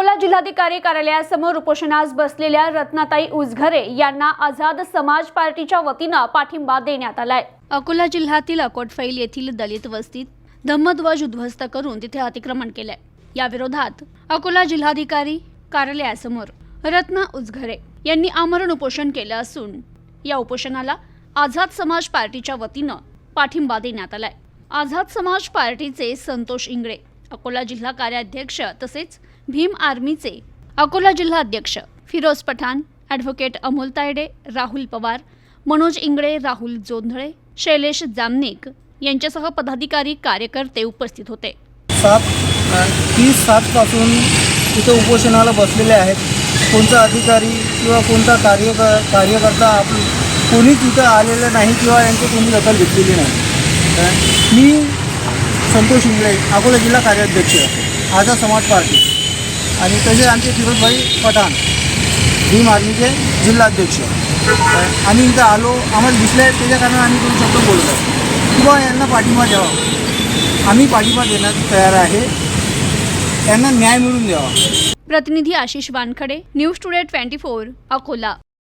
अकोला जिल्हाधिकारी कार्यालयासमोर उपोषणास बसलेल्या रत्नाताई उजघरे यांना आझाद समाज पार्टीच्या वतीनं पाठिंबा देण्यात आलाय. अकोला जिल्ह्यातील अकोटफैल येथील दलित वस्तीत धम्मध्वज उद्ध्वस्त करून तिथे अतिक्रमण केलंय. या विरोधात अकोला जिल्हाधिकारी कार्यालयासमोर रत्ना उजघरे यांनी आमरण उपोषण केलं असून या उपोषणाला आझाद समाज पार्टीच्या वतीनं पाठिंबा देण्यात आलाय. आझाद समाज पार्टीचे संतोष इंगळे अकोला जिल्हा कार्याध्यक्ष तसेच भीम आर्मीचे अकोला जिल्हा अध्यक्ष फिरोज पठाण ॲडव्होकेट अमोल तायडे राहुल पवार मनोज इंगळे राहुल जोंधळे शैलेश जामनिक यांच्यासह पदाधिकारी कार्यकर्ते उपस्थित होते. सात तीस सातपासून इथे उपोषणाला बसलेले आहेत. कोणता अधिकारी किंवा कोणता कार्य कार्यकर्ता आप कोणीच इथं आलेलं नाही किंवा यांची कोणी दखल घेतलेली नाही. मी संतोष इंगळे अकोला जिल्हा कार्याध्यक्ष आझाद समाज पार्टी. आणि तसेच आमचे दिवसभाई पठाण भीम आर्मीचे जिल्हाध्यक्ष. आम्ही इथं आलो आम्हाला दिसले त्याच्या कारण आम्ही दोन शब्द बोलतो किंवा यांना पाठिंबा द्यावा. आम्ही पाठिंबा देण्यास तयार आहे. त्यांना न्याय मिळून द्यावा. प्रतिनिधी Ashish Wankhade news today twenty four Akola.